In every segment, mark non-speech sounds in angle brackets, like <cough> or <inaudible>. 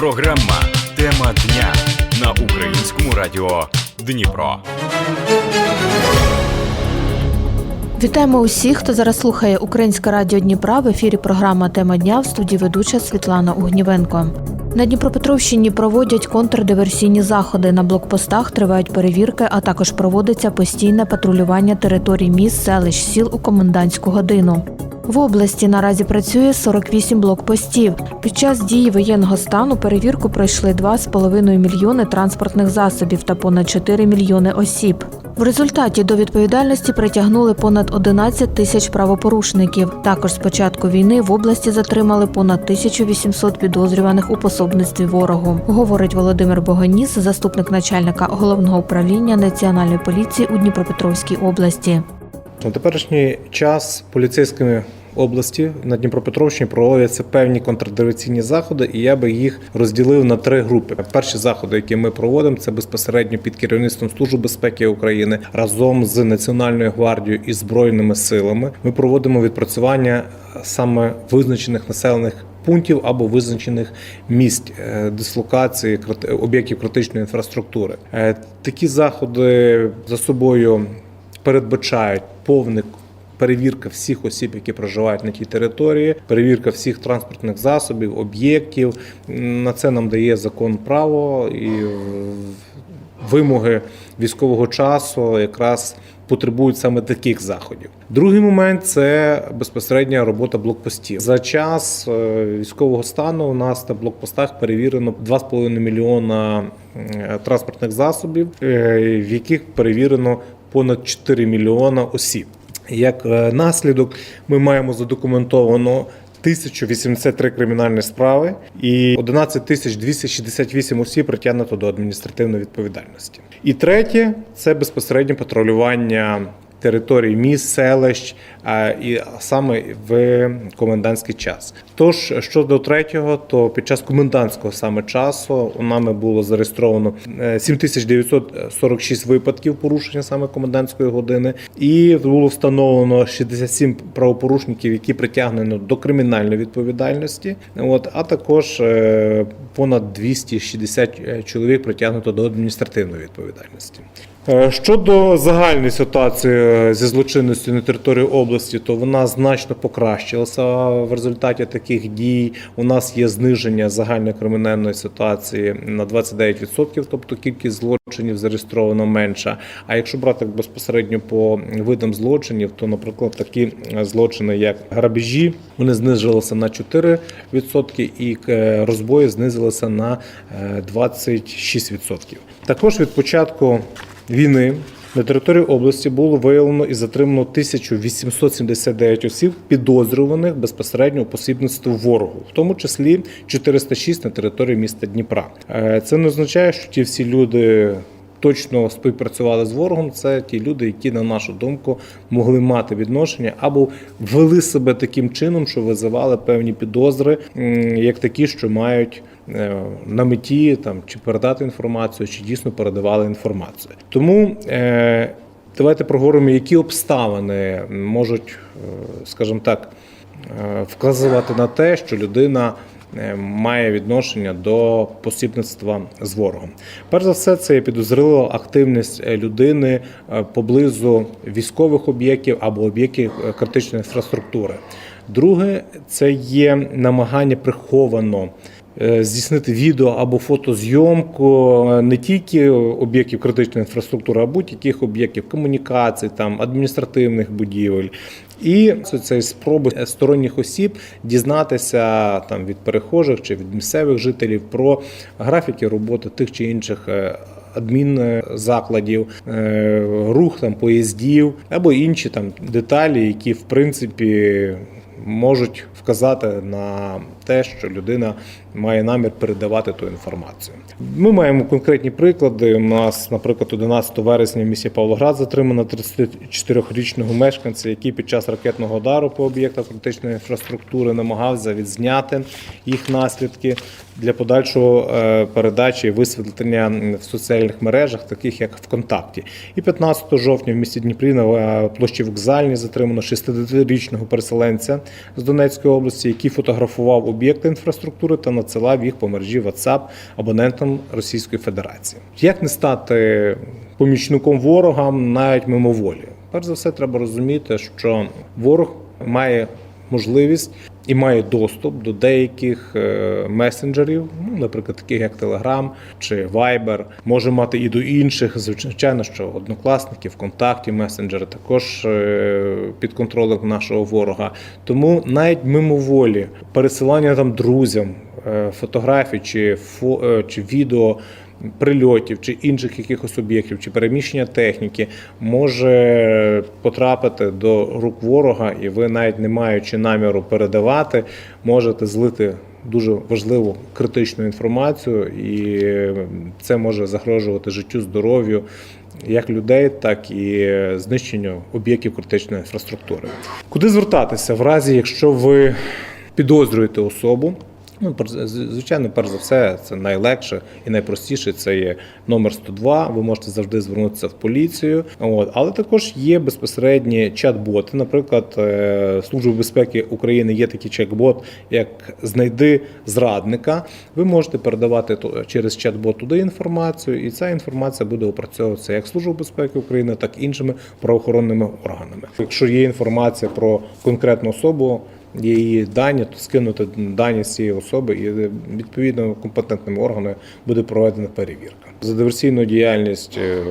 Програма Тема дня на українському радіо Дніпро. Вітаємо усіх, хто зараз слухає Українське радіо Дніпра. В ефірі програма Тема дня в студії ведуча Світлана Угнівенко. На Дніпропетровщині проводять контрдиверсійні заходи. На блокпостах тривають перевірки, а також проводиться постійне патрулювання територій міст, селищ, сіл у комендантську годину. В області наразі працює 48 блокпостів. Під час дії воєнного стану перевірку пройшли 2,5 мільйони транспортних засобів та понад 4 мільйони осіб. В результаті до відповідальності притягнули понад 11 тисяч правопорушників. Також з початку війни в області затримали понад 1800 підозрюваних у пособництві ворогу, говорить Володимир Богоніс, заступник начальника головного управління національної поліції у Дніпропетровській області. На теперішній час поліцейськими області на Дніпропетровщині проводяться певні контрдиверсійні заходи, і я би їх розділив на три групи. Перші заходи, які ми проводимо, це безпосередньо під керівництвом Служби безпеки України разом з Національною гвардією і збройними силами. Ми проводимо відпрацювання саме визначених населених. Пунктів або визначених місць е, дислокації об'єктів критичної інфраструктури. Е, Такі заходи за собою передбачають повний перевірка всіх осіб, які проживають на тій території, перевірка всіх транспортних засобів, об'єктів. На це нам дає закон право і вимоги військового часу якраз потребують саме таких заходів. Другий момент це безпосередня робота блокпостів. За час е, військового стану у нас на блокпостах перевірено 2,5 мільйона е, транспортних засобів, е, в яких перевірено понад 4 мільйона осіб. Як е, наслідок, ми маємо задокументовано 1083 кримінальні справи і 11 268 осіб притягнуто до адміністративної відповідальності. І третє це безпосереднє патрулювання територій міст, селищ, і саме в комендантський час. Тож щодо третього, то під час комендантського саме часу у нами було зареєстровано е, 7946 випадків порушення саме комендантської години, і було встановлено 67 правопорушників, які притягнено до кримінальної відповідальності. От а також е, понад 260 чоловік притягнуто до адміністративної відповідальності. Е, Щодо загальної ситуації е, зі злочинністю на території області, то вона значно покращилася в результаті таких дій. У нас є зниження загальної кримінальної ситуації на 29%, тобто кількість злочинів зареєстровано менша. А якщо брати безпосередньо по видам злочинів, то, наприклад, такі е, злочини, як грабежі, вони знизилися на 4% і розбої знизилися на е, 26%. Також від початку війни на території області було виявлено і затримано 1879 осіб, підозрюваних безпосередньо у посібництві ворогу, в тому числі 406 на території міста Дніпра. Е, Це не означає, що ті всі люди. Точно співпрацювали з ворогом. Це ті люди, які, на нашу думку, могли мати відношення або вели себе таким чином, що визивали певні підозри, як такі, що мають на меті там чи передати інформацію, чи дійсно передавали інформацію. Тому е, давайте проговоримо, які обставини можуть, е, скажімо так, е, вказувати на те, що людина. е, Має відношення до посібництва з ворогом. Перш за все, це є підозрілива активність е, людини е, поблизу військових об'єктів або об'єктів е, критичної інфраструктури. Друге, це є намагання приховано е, здійснити відео або фотозйомку е, не тільки об'єктів критичної інфраструктури, а будь-яких об'єктів комунікацій, там адміністративних будівель. І це, спроби сторонніх осіб дізнатися там від перехожих чи від місцевих жителів про графіки роботи тих чи інших е, адмінзакладів, е, рух там поїздів або інші там деталі, які в принципі можуть вказати на те, що людина має намір передавати ту інформацію. Ми маємо конкретні приклади. У нас, наприклад, 11 вересня в місті Павлоград затримано 34-річного мешканця, який під час ракетного удару по об'єктах критичної інфраструктури намагався відзняти їх наслідки для подальшого е, передачі і висвітлення в соціальних мережах, таких як ВКонтакті. І 15 жовтня в місті Дніпрі на е, площі вокзальній затримано 60-річного переселенця з Донецької області, який фотографував об'єкти інфраструктури та надсилав їх по мережі WhatsApp абонентам Російської Федерації. Як не стати помічником ворога навіть мимоволі? Перш за все, треба розуміти, що ворог має можливість і має доступ до деяких е, месенджерів, ну, наприклад, таких як Telegram чи Viber, може мати і до інших. Звичайно, що однокласників, контактів, месенджери також е, під контролем нашого ворога. Тому навіть мимоволі пересилання там друзям е, фотографій чи фо, чи відео. Прильотів чи інших якихось об'єктів, чи переміщення техніки може потрапити до рук ворога, і ви, навіть не маючи наміру передавати, можете злити дуже важливу критичну інформацію, і це може загрожувати життю, здоров'ю як людей, так і знищенню об'єктів критичної інфраструктури. Куди звертатися в разі, якщо ви підозрюєте особу? Ну, звичайно, перш за все, це найлегше і найпростіше. Це є номер 102. Ви можете завжди звернутися в поліцію. От, але також є безпосередні чат-боти. Наприклад, е, Служба безпеки України є такий чат-бот, як знайди зрадника. Ви можете передавати через чат-бот туди інформацію, і ця інформація буде опрацьовуватися як Службою безпеки України, так і іншими правоохоронними органами. Якщо є інформація про конкретну особу її дані, то скинути дані з цієї особи, і відповідно компетентними органами буде проведена перевірка. За диверсійну діяльність е,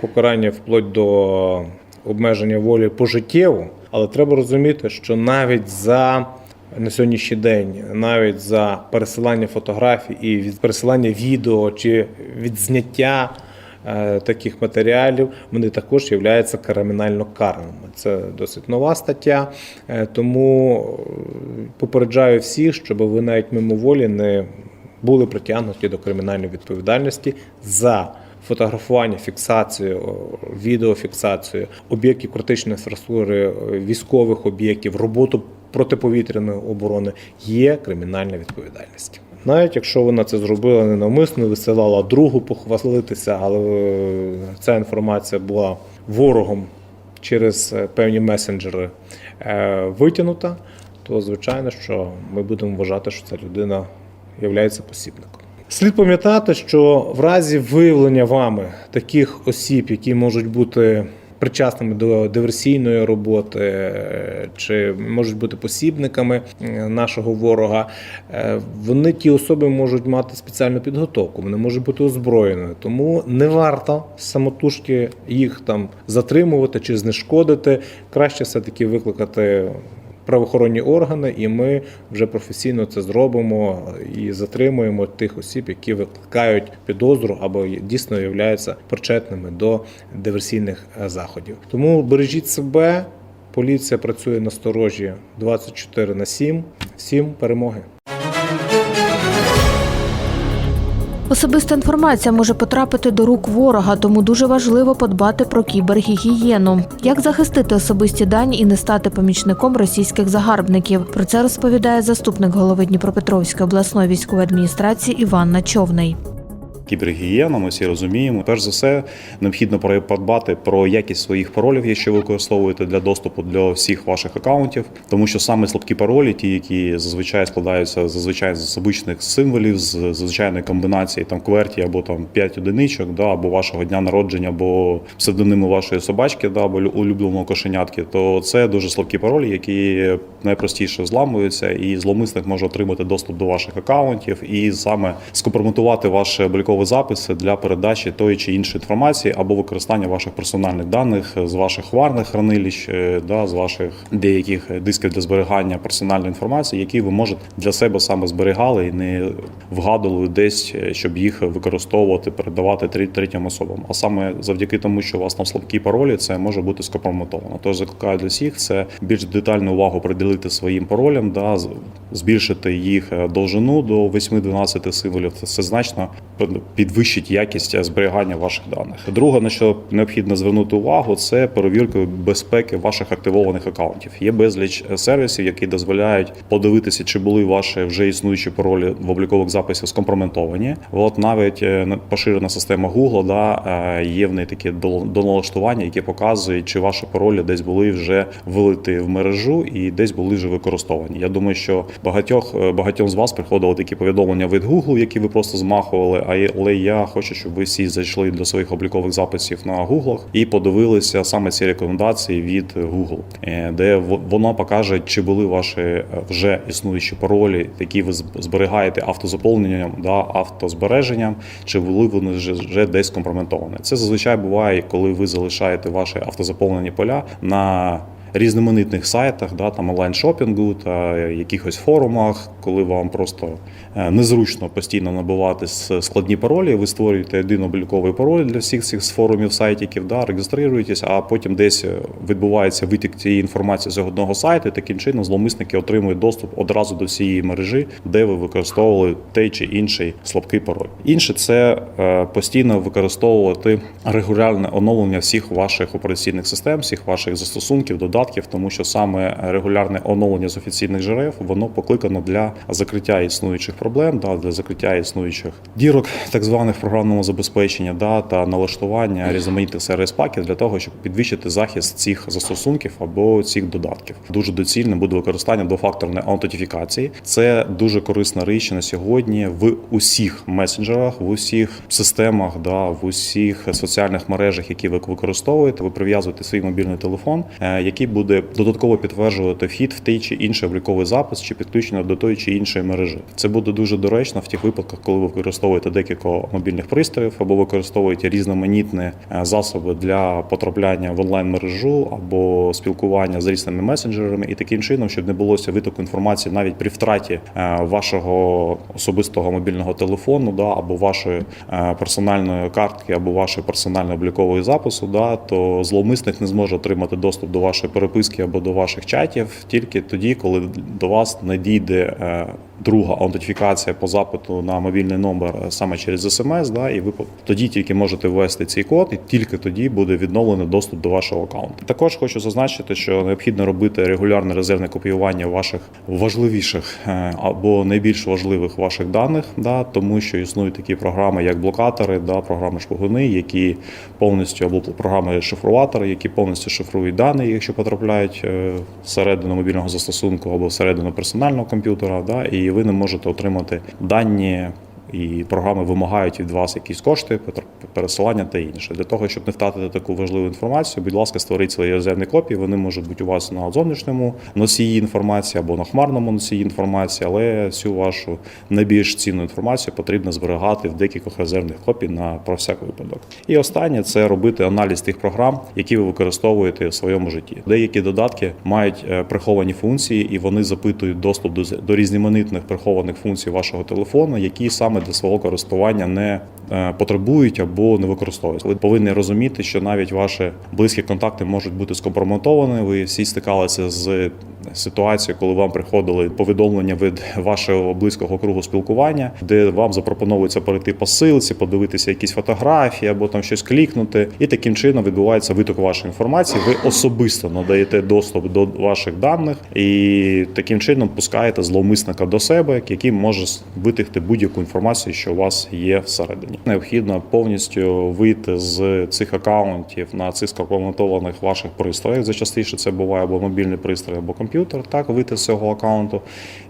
покарання вплоть до обмеження волі пожиттєво, але треба розуміти, що навіть за на сьогоднішній день, навіть за пересилання фотографій і від пересилання відео чи відзняття таких матеріалів, вони також являються кримінально карними. Це досить нова стаття, е, тому е, попереджаю всіх, щоб ви навіть мимоволі не були притягнуті до кримінальної відповідальності за фотографування, фіксацію, відеофіксацію об'єктів критичної інфраструктури, е, військових об'єктів, роботу протиповітряної оборони є кримінальна відповідальність. Навіть якщо вона це зробила ненавмисно, висилала другу похвалитися, але е, ця інформація була ворогом через е, певні месенджери е, витягнута, то звичайно, що ми будемо вважати, що ця людина є посібником. Слід пам'ятати, що в разі виявлення вами таких осіб, які можуть бути причасними до диверсійної роботи е, чи можуть бути посібниками е, нашого ворога, е, вони ті особи можуть мати спеціальну підготовку, вони можуть бути озброєними. Тому не варто самотужки їх там затримувати чи знешкодити. Краще все-таки викликати правоохоронні органи, і ми вже професійно це зробимо і затримуємо тих осіб, які викликають підозру або дійсно являються причетними до диверсійних е, заходів. Тому бережіть себе. Поліція працює на сторожі 24 на 7. Всім перемоги! Особиста інформація може потрапити до рук ворога, тому дуже важливо подбати про кібергігієну. Як захистити особисті дані і не стати помічником російських загарбників? Про це розповідає заступник голови Дніпропетровської обласної військової адміністрації Іван Начовний. Кібергігієна, ми всі розуміємо. Перш за все, необхідно подбати про якість своїх паролів, якщо ви використовуєте для доступу для всіх ваших акаунтів, тому що саме слабкі паролі, ті, які зазвичай складаються зазвичай з обичних символів, з звичайної комбінації там кверті або там 5 одиничок, да, або вашого дня народження, або псевдониму вашої собачки, да, або лю- улюбленого кошенятки, то це дуже слабкі паролі, які найпростіше зламуються, і зловмисник може отримати доступ до ваших акаунтів і саме скомпрометувати ваші облікові записи для передачі тої чи іншої інформації або використання ваших персональних даних з ваших варних хранилищ, е, да, з ваших деяких дисків для зберігання персональної інформації, які ви можете для себе саме зберігали і не вгадували десь, е, щоб їх використовувати, передавати третім особам. А саме завдяки тому, що у вас там слабкі паролі, це може бути скомпрометовано. Тож закликаю для всіх це більш детальну увагу приділити своїм паролям, да, збільшити їх е, довжину до 8-12 символів. Це значно підвищить якість зберігання ваших даних. Друге, на що необхідно звернути увагу, це перевірка безпеки ваших активованих акаунтів. Є безліч сервісів, які дозволяють подивитися, чи були ваші вже існуючі паролі в облікових записах скомпрометовані. От навіть е, поширена система Google, да, е, є в неї такі доналаштування, які показують, чи ваші паролі десь були вже вилиті в мережу і десь були вже використовані. Я думаю, що багатьох е, багатьом з вас приходили такі повідомлення від Google, які ви просто змахували. Але я хочу, щоб ви всі зайшли до своїх облікових записів на Google і подивилися саме ці рекомендації від Google, е, де в- воно покаже, чи були ваші е, вже існуючі паролі, які ви зберігаєте автозаповненням, да, автозбереженням, чи були вони вже, десь компроментовані. Це зазвичай буває, коли ви залишаєте ваші автозаповнені поля на різноманітних сайтах, да, там онлайн-шопінгу та якихось форумах, коли вам просто е, незручно постійно набувати складні паролі, ви створюєте один обліковий пароль для всіх цих форумів, сайтиків, да, реєструєтесь, а потім десь е, відбувається витік цієї інформації з одного сайту. і Таким чином зловмисники отримують доступ одразу до всієї мережі, де ви використовували той чи інший слабкий пароль. Інше це е, постійно використовувати регулярне оновлення всіх ваших операційних систем, всіх ваших застосунків, додатків, тому що саме регулярне оновлення з офіційних джерел воно покликано для закриття існуючих проблем, да, для закриття існуючих дірок, так званих програмного забезпечення, да, та налаштування різноманітних сервіс паків для того, щоб підвищити захист цих застосунків або цих додатків. Дуже доцільним буде використання двофакторної аутентифікації. Це дуже корисна річ на сьогодні в усіх месенджерах, в усіх системах, да, в усіх соціальних мережах, які ви використовуєте. Ви прив'язуєте свій мобільний телефон, е, який буде додатково підтверджувати вхід в той чи інший обліковий запис чи підключення до тої чи іншої мережі. Це буде дуже доречно в тих випадках, коли ви використовуєте декілька мобільних пристроїв або використовуєте різноманітні е, засоби для потрапляння в онлайн мережу або спілкування з різними месенджерами, і таким чином, щоб не булося витоку інформації навіть при втраті е, вашого особистого мобільного телефону, да або вашої е, персональної картки, або вашої персональної облікової запису, да то зловмисник не зможе отримати доступ до вашої переписки або до ваших чатів тільки тоді, коли до вас надійде е, друга аутентифікація по запиту на мобільний номер е, саме через смс, да, і ви тоді тільки можете ввести цей код, і тільки тоді буде відновлений доступ до вашого аккаунту. Також хочу зазначити, що необхідно робити регулярне резервне копіювання ваших важливіших е, або найбільш важливих ваших даних, да, тому що існують такі програми, як блокатори, да, програми шпигуни, які повністю або програми шифруватори, які повністю шифрують дані, якщо потрапляють е, всередину мобільного застосунку або всередину персонального комп'ютера, да, і ви не можете отримати дані. І програми вимагають від вас якісь кошти, пересилання та інше. Для того, щоб не втратити таку важливу інформацію, будь ласка, створіть свої резервні копії. Вони можуть бути у вас на зовнішньому носії інформації або на хмарному носії інформації, але всю вашу найбільш цінну інформацію потрібно зберігати в декількох резервних копій на про всяк випадок. І останнє це робити аналіз тих програм, які ви використовуєте в своєму житті. Деякі додатки мають е, приховані функції, і вони запитують доступ до, різноманітних прихованих функцій вашого телефону, які саме для свого користування не е, потребують або не використовують. Ви повинні розуміти, що навіть ваші близькі контакти можуть бути скомпрометовані. Ви всі стикалися з ситуацією, коли вам приходили повідомлення від вашого близького кругу спілкування, де вам запропонується перейти по силці, подивитися якісь фотографії або там щось клікнути, і таким чином відбувається виток вашої інформації. Ви особисто надаєте доступ до ваших даних і таким чином пускаєте зловмисника до себе, який може витягти будь-яку інформацію, що у вас є всередині. Необхідно повністю вийти з цих акаунтів на цих скомпрометованих ваших пристроях. Зачастіше це буває або мобільний пристрій, або комп'ютер. Так вийти з цього аккаунту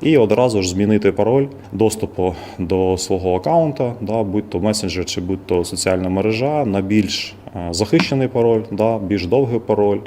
і одразу ж змінити пароль доступу до свого аккаунта, да, будь то месенджер чи будь то соціальна мережа на більш захищений пароль, да, більш довгий пароль,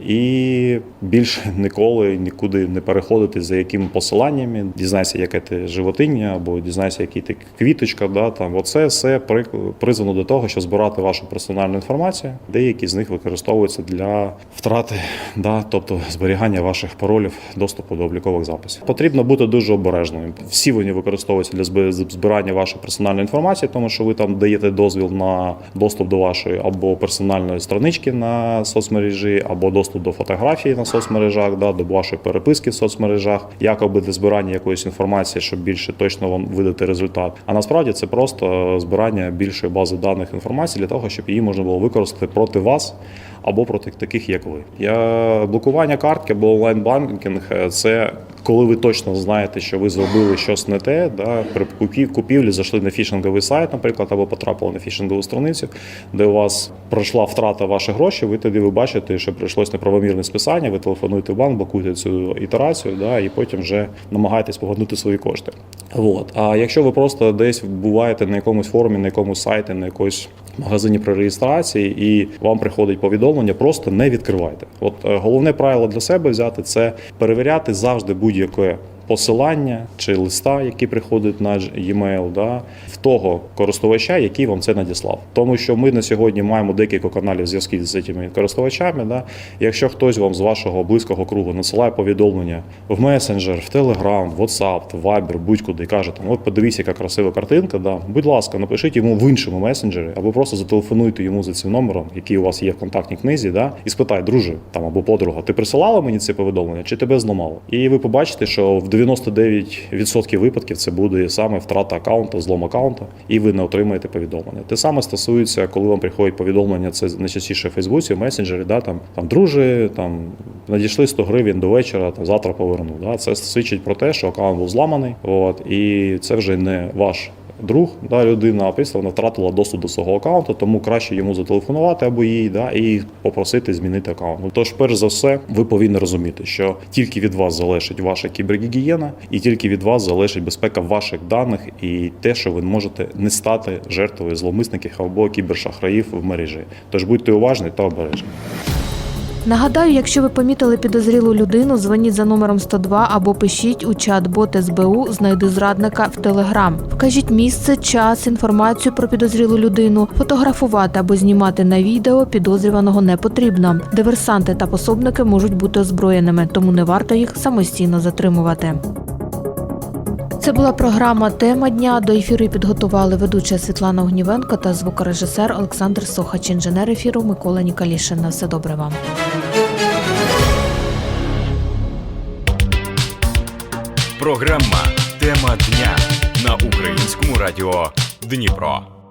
і більше <laughs> ніколи нікуди не переходити за якими посиланнями. Дізнайся, яке ти животиння, або дізнайся, який ти квіточка. Да, там оце все при- призвано до того, щоб збирати вашу персональну інформацію. Деякі з них використовуються для втрати, да, тобто зберігання ваших паролів доступу до облікових записів. Потрібно бути дуже обережним. Всі вони використовуються для зб- збирання вашої персональної інформації, тому що ви там даєте дозвіл на доступ до вашої або персональної странички на соцмережі, або доступ до фотографії на соцмережах, да, до вашої переписки в соцмережах, якоби для збирання якоїсь інформації, щоб більше точно вам видати результат. А насправді це просто збирання більшої бази даних інформації для того, щоб її можна було використати проти вас або проти таких, як ви. Я блокування картки або онлайн-банкінг е, це коли ви точно знаєте, що ви зробили щось не те, да, при купів- купівлі зайшли на фішинговий сайт, наприклад, або потрапили на фішингову страницю, де у вас пройшла втрата ваших грошей, ви тоді ви бачите, що прийшлось неправомірне списання, ви телефонуєте в банк, блокуєте цю ітерацію, да, і потім вже намагаєтесь повернути свої кошти. От. А якщо ви просто десь буваєте на якомусь форумі, на якомусь сайті, на якомусь магазині при реєстрації, і вам приходить повідомлення, просто не відкривайте. От е, головне правило для себе взяти це перевіряти завжди будь-яке. Посилання чи листа, які приходять на e-mail, да, в того користувача, який вам це надіслав. Тому що ми на сьогодні маємо декілька каналів зв'язків з цими користувачами. Да. Якщо хтось вам з вашого близького кругу насилає повідомлення в месенджер, в Telegram, в WhatsApp, в Viber, будь-куди каже, там, от подивіться, яка красива картинка. Да. Будь ласка, напишіть йому в іншому месенджері, або просто зателефонуйте йому за цим номером, який у вас є в контактній книзі, да, і спитай, друже там або подруга, ти присилала мені це повідомлення, чи тебе зламало? І ви побачите, що в 99% випадків це буде саме втрата аккаунта, злом аккаунта, і ви не отримаєте повідомлення. Те саме стосується, коли вам приходять повідомлення, це найчастіше в Фейсбуці, в месенджері, да, там, там друже, там надійшли 100 гривень до вечора, там завтра поверну. Да. Це свідчить про те, що аккаунт був зламаний, от, і це вже не ваш. Друг, да, людина, а після вона втратила доступ до свого аккаунту, тому краще йому зателефонувати або їй, да, і попросити змінити аккаунт. Ну, Тож, перш за все, ви повинні розуміти, що тільки від вас залежить ваша кібергігієна, і тільки від вас залежить безпека ваших даних і те, що ви можете не стати жертвою зловмисників або кібершахраїв в мережі. Тож будьте уважні та обережні. Нагадаю, якщо ви помітили підозрілу людину, дзвоніть за номером 102 або пишіть у чат-бот СБУ Знайди зрадника в Телеграм. Вкажіть місце, час, інформацію про підозрілу людину. Фотографувати або знімати на відео підозрюваного не потрібно. Диверсанти та пособники можуть бути озброєними, тому не варто їх самостійно затримувати. Це була програма Тема дня. До ефіру підготували ведуча Світлана Огнівенко та звукорежисер Олександр Сохач, інженер ефіру Микола Нікалішин. На все добре вам. Програма Тема дня на українському радіо Дніпро.